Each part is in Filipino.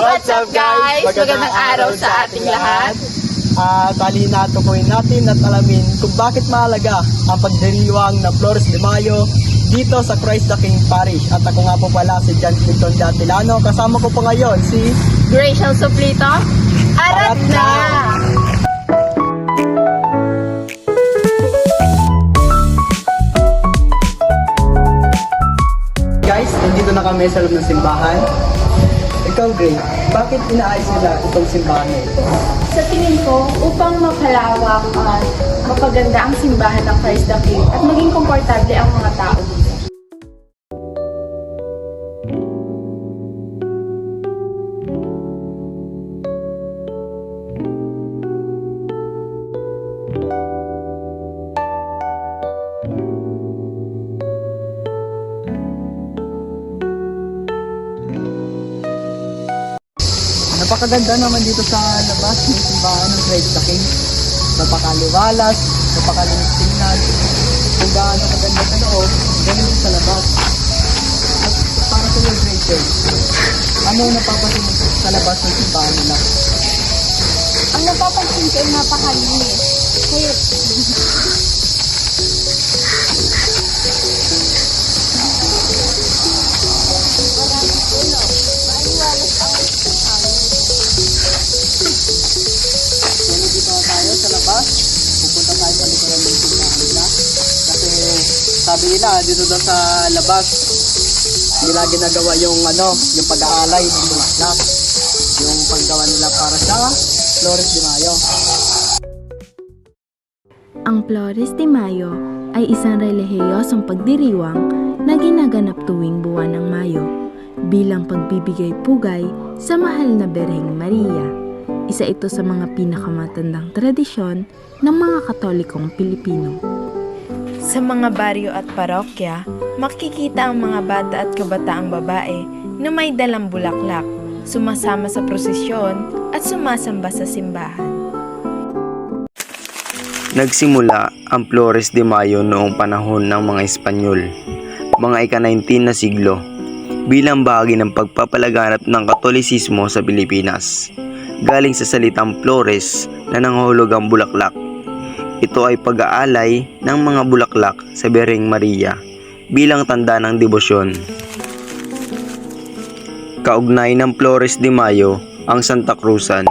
What's up guys? Magandang araw sa ating lahat. Ah, tali natukoy natin at alamin kung bakit mahalaga ang pagdiriwang ng Flores de Mayo dito sa Christ the King Parish. At ako nga po pala si John Clinton Datilano. Kasama ko po ngayon si Rachel Suplito, arat Arat na! na! Guys, nandito na kami sa loob ng simbahan. Ikaw, Gray, bakit inaayos nila itong simbahan na ito? Sa tingin ko, upang mapalawak at mapaganda ang simbahan ng Christ the King at maging komportable ang mga tao Napakaganda naman dito sa labas ng simbahan ng Christ the King. Napakaliwalas, napakalinis tingnan. Kung gaano kaganda sa loob, ganun sa labas. At para sa iyo, Rachel, ano napapansin mo sa labas ng simbahan nila? Ang napapansin ko ay napakalinis. Kaya sabi nila, dito daw sa labas, nila ginagawa yung ano, yung pag-aalay ng bulaklak. Yung paggawa nila para sa Flores de Mayo. Ang Flores de Mayo ay isang relihiyosong pagdiriwang na ginaganap tuwing buwan ng Mayo bilang pagbibigay pugay sa mahal na Berheng Maria. Isa ito sa mga pinakamatandang tradisyon ng mga Katolikong Pilipino. Sa mga baryo at parokya, makikita ang mga bata at kabataang babae na may dalang bulaklak, sumasama sa prosesyon at sumasamba sa simbahan. Nagsimula ang Flores de Mayo noong panahon ng mga Espanyol, mga ika-19 na siglo, bilang bahagi ng pagpapalaganap ng Katolisismo sa Pilipinas. Galing sa salitang Flores na nanghahulugang bulaklak. Ito ay pag-aalay ng mga bulaklak sa Bereng Maria bilang tanda ng debosyon. Kaugnay ng Flores de Mayo ang Santa Cruzan,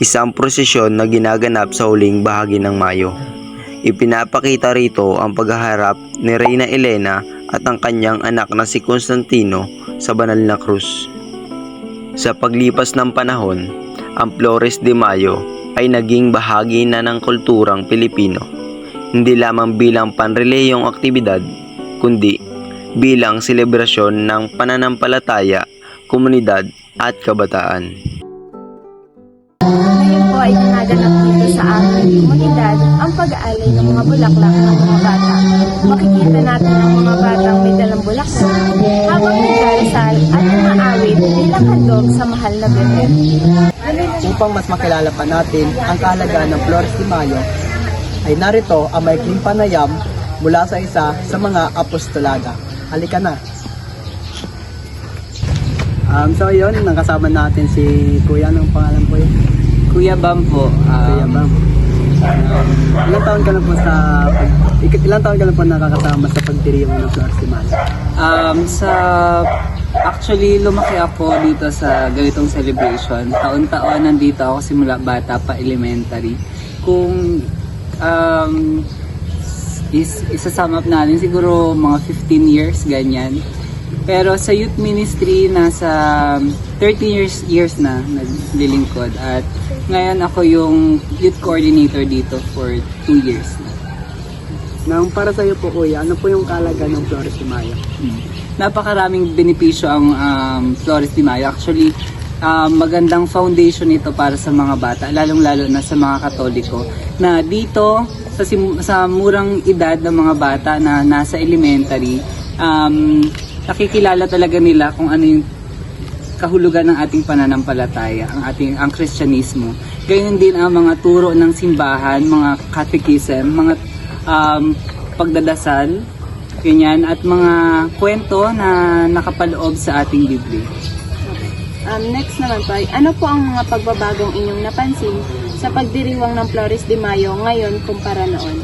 isang prosesyon na ginaganap sa huling bahagi ng Mayo. Ipinapakita rito ang paghaharap ni Reyna Elena at ang kanyang anak na si Constantino sa banal na krus. Sa paglipas ng panahon, ang Flores de Mayo ay naging bahagi na ng kulturang Pilipino, hindi lamang bilang panreliyong aktibidad, kundi bilang selebrasyon ng pananampalataya, komunidad at kabataan. ngayon po ay ginaganap dito sa ating komunidad ang pag-aalay ng mga bulaklak ng mga bata. Makikita natin ang mga batang may dalang bulaklak habang nagdarasal at umaawit bilang handog sa mahal na bebe. Upang mas makilala pa natin ang kahalagahan ng Flores de Mayo, ay narito ang maikling panayam mula sa isa sa mga apostolaga. Halika na! Um, so yun, nakasama natin si Kuya. Anong pangalan po yun? Kuya Bam po. Kuya Um, Bam. Um, ilang taon ka na po sa pag, ilang taon ka na po nakakasama sa pagdiriwang ng Flores de Mayo? um, sa actually lumaki ako dito sa ganitong celebration. Taon-taon nandito ako simula bata pa elementary. Kung um, is isasum up natin siguro mga 15 years ganyan. Pero sa youth ministry nasa 13 years years na naglilingkod at ngayon ako yung youth coordinator dito for 2 years na. Nang para sa iyo po Kuya, ano po yung kahalagahan ng Flores de Mayo? Mm. Napakaraming benepisyo ang um, Flores de Mayo. Actually, um, magandang foundation ito para sa mga bata, lalong-lalo na sa mga katoliko, na dito sa, sa murang edad ng mga bata na nasa elementary, um, nakikilala talaga nila kung ano yung kahulugan ng ating pananampalataya, ang ating ang Kristyanismo. Gayun din ang mga turo ng simbahan, mga catechism, mga um, pagdadasal, ganyan, at mga kwento na nakapaloob sa ating Biblia. Um, next naman po ano po ang mga pagbabagong inyong napansin sa pagdiriwang ng Flores de Mayo ngayon kumpara noon?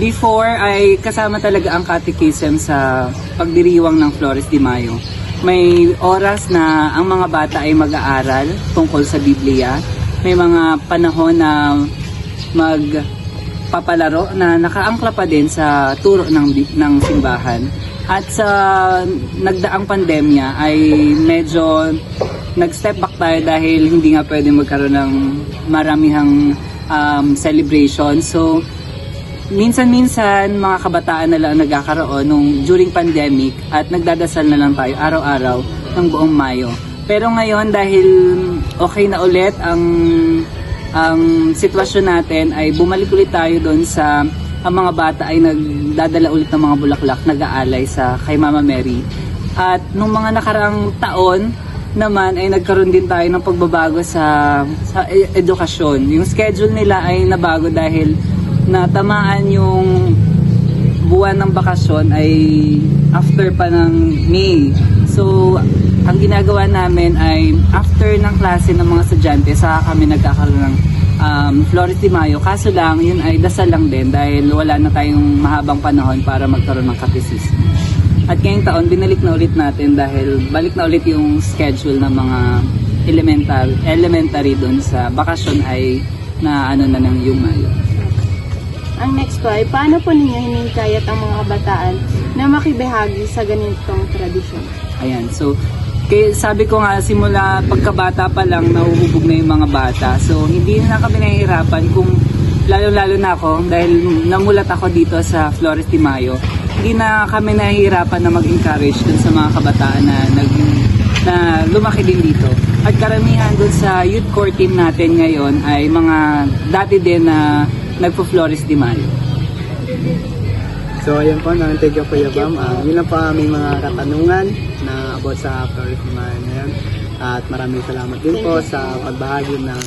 Before ay kasama talaga ang catechism sa pagdiriwang ng Flores de Mayo. May oras na ang mga bata ay mag-aaral tungkol sa Biblia. May mga panahon na magpapalaro na nakaangkla pa din sa turo ng, ng simbahan. At sa nagdaang pandemya ay medyo nag-step back tayo dahil hindi nga pwede magkaroon ng maramihang um, celebration. So, minsan-minsan mga kabataan na lang ang nagkakaroon nung during pandemic at nagdadasal na lang tayo araw-araw ng buong Mayo. Pero ngayon dahil okay na ulit ang ang sitwasyon natin ay bumalik ulit tayo doon sa ang mga bata ay nagdadala ulit ng mga bulaklak nag-aalay sa kay Mama Mary. At nung mga nakaraang taon naman ay nagkaroon din tayo ng pagbabago sa sa e- edukasyon. Yung schedule nila ay nabago dahil natamaan yung buwan ng bakasyon ay after pa ng May. So, ang ginagawa namin ay after ng klase ng mga estudyante, saka kami nagkakaroon ng um, Flores de Mayo. Kaso lang, yun ay dasal lang din dahil wala na tayong mahabang panahon para magkaroon ng katisismo. At ngayong taon, binalik na ulit natin dahil balik na ulit yung schedule ng mga elemental, elementary doon sa bakasyon ay na ano na ng yung Mayo. Ang next po ay, paano po ninyo hinihikayat ang mga kabataan na makibahagi sa ganitong tradisyon? Ayan, so kay, sabi ko nga simula pagkabata pa lang nahuhubog na yung mga bata. So hindi na kami nahihirapan kung lalo-lalo na ako dahil namulat ako dito sa Flores de Mayo. Hindi na kami nahihirapan na mag-encourage dun sa mga kabataan na nag na lumaki din dito. At karamihan dun sa youth core team natin ngayon ay mga dati din na nagpo-Flores de Mayo. So, ayun po, no, thank you Kuya Bam. Ah, yun lang po aming mga katanungan na about sa de Mayo ngayon. At maraming salamat din po sa pagbahagi ng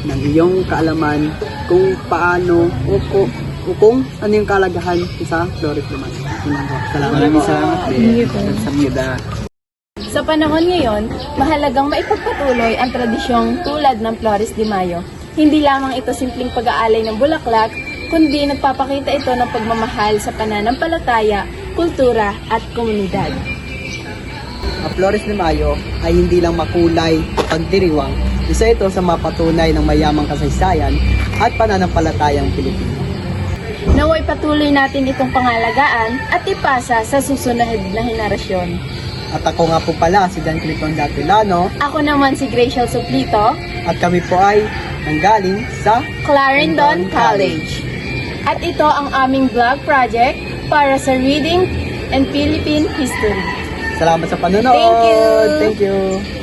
ng iyong kaalaman kung paano o, o, o kung ano yung kalagahan sa lang po. Salamat Maraming po. salamat din sa mida. Sa panahon ngayon, mahalagang maipagpatuloy ang tradisyong tulad ng Flores de Mayo. Hindi lamang ito simpleng pag-aalay ng bulaklak, kundi nagpapakita ito ng pagmamahal sa pananampalataya, kultura at komunidad. Ang Flores de Mayo ay hindi lang makulay pagdiriwang. Isa ito sa mapatunay ng mayamang kasaysayan at pananampalatayang Pilipino. Naway patuloy natin itong pangalagaan at ipasa sa susunod na henerasyon. At ako nga po pala si Dan Cliton Datilano Ako naman si Graciel Suplito, at kami po ay nanggaling sa Clarendon College. At ito ang aming vlog project para sa Reading and Philippine History. Salamat sa panonood. Thank you. Thank you.